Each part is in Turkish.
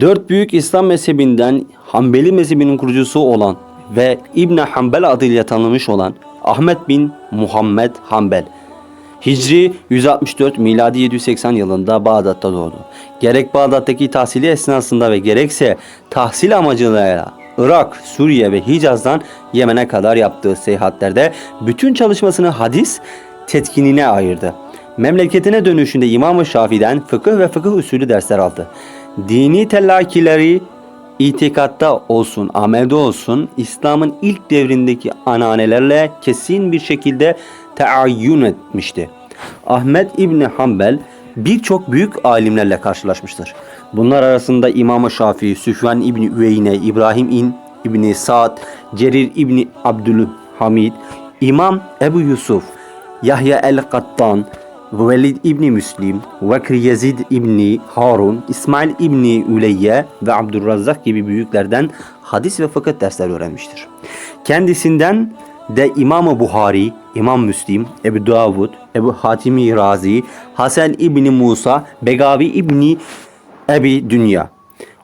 Dört büyük İslam mezhebinden Hanbeli mezhebinin kurucusu olan ve İbn Hanbel adıyla tanınmış olan Ahmet bin Muhammed Hanbel Hicri 164 miladi 780 yılında Bağdat'ta doğdu. Gerek Bağdat'taki tahsili esnasında ve gerekse tahsil amacıyla Irak, Suriye ve Hicaz'dan Yemen'e kadar yaptığı seyahatlerde bütün çalışmasını hadis tetkinine ayırdı. Memleketine dönüşünde İmam-ı Şafii'den fıkıh ve fıkıh usulü dersler aldı. Dini tellakileri itikatta olsun, amelde olsun İslam'ın ilk devrindeki ananelerle kesin bir şekilde teayyün etmişti. Ahmet İbni Hanbel birçok büyük alimlerle karşılaşmıştır. Bunlar arasında İmam-ı Şafii, Süfyan İbni Üveyne, İbrahim İn İbni Sa'd, Cerir İbni Abdülhamid, İmam Ebu Yusuf, Yahya el-Kattan, Velid İbni Müslim, Vekri Yezid İbni Harun, İsmail İbni Üleyye ve Abdurrazzak gibi büyüklerden hadis ve fıkıh dersleri öğrenmiştir. Kendisinden de İmam-ı Buhari, İmam Müslim, Ebu Davud, Ebu Hatimi Razi, Hasan İbni Musa, Begavi İbni Ebi Dünya,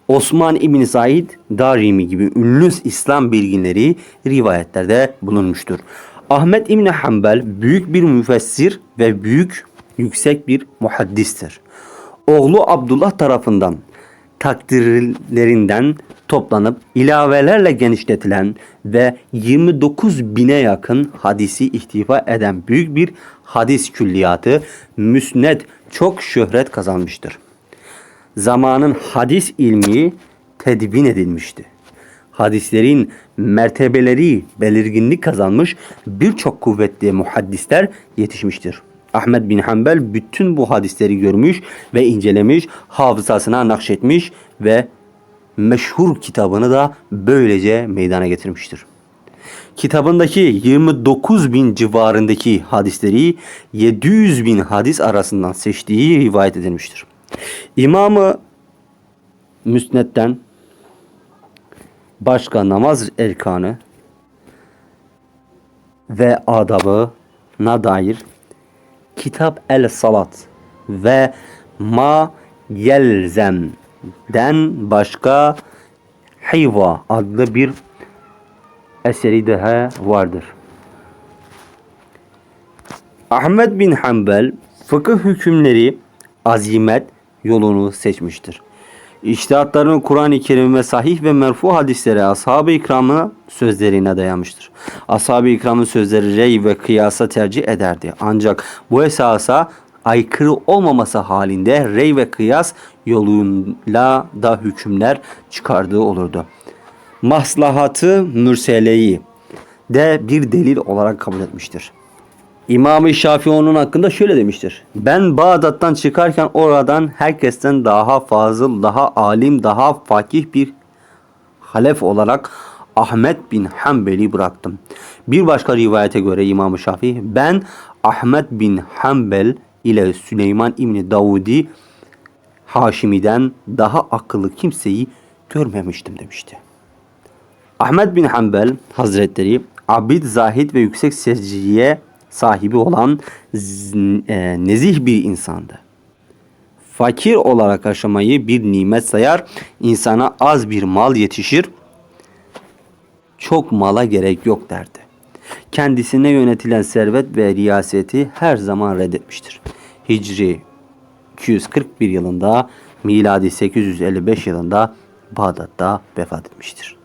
Osman İbni Said Darimi gibi ünlü İslam bilginleri rivayetlerde bulunmuştur. Ahmet İbni Hanbel büyük bir müfessir ve büyük yüksek bir muhaddistir. Oğlu Abdullah tarafından takdirlerinden toplanıp ilavelerle genişletilen ve 29 bine yakın hadisi ihtiva eden büyük bir hadis külliyatı müsned çok şöhret kazanmıştır. Zamanın hadis ilmi tedvin edilmişti. Hadislerin mertebeleri belirginlik kazanmış birçok kuvvetli muhaddisler yetişmiştir. Ahmet bin Hanbel bütün bu hadisleri görmüş ve incelemiş, hafızasına nakşetmiş ve meşhur kitabını da böylece meydana getirmiştir. Kitabındaki 29 bin civarındaki hadisleri 700 bin hadis arasından seçtiği rivayet edilmiştir. İmamı Müsned'den başka namaz erkanı ve adabına dair Kitap el Salat ve Ma Yelzem'den başka Hiva adlı bir eseri daha vardır. Ahmet bin Hanbel fıkıh hükümleri azimet yolunu seçmiştir. İçtihatlarını Kur'an-ı Kerim ve sahih ve merfu hadisleri ashab-ı ikramı sözlerine dayanmıştır. Ashab-ı ikramın sözleri rey ve kıyasa tercih ederdi. Ancak bu esasa aykırı olmaması halinde rey ve kıyas yoluyla da hükümler çıkardığı olurdu. Maslahatı mürseleyi de bir delil olarak kabul etmiştir. İmam-ı Şafii onun hakkında şöyle demiştir. Ben Bağdat'tan çıkarken oradan herkesten daha fazıl, daha alim, daha fakih bir halef olarak Ahmet bin Hanbel'i bıraktım. Bir başka rivayete göre İmam-ı Şafii ben Ahmet bin Hanbel ile Süleyman İbni Davudi Haşimi'den daha akıllı kimseyi görmemiştim demişti. Ahmet bin Hanbel Hazretleri abid, zahid ve yüksek secdeye sahibi olan e, nezih bir insandı. Fakir olarak yaşamayı bir nimet sayar, insana az bir mal yetişir, çok mala gerek yok derdi. Kendisine yönetilen servet ve riyaseti her zaman reddetmiştir. Hicri 241 yılında, miladi 855 yılında Bağdat'ta vefat etmiştir.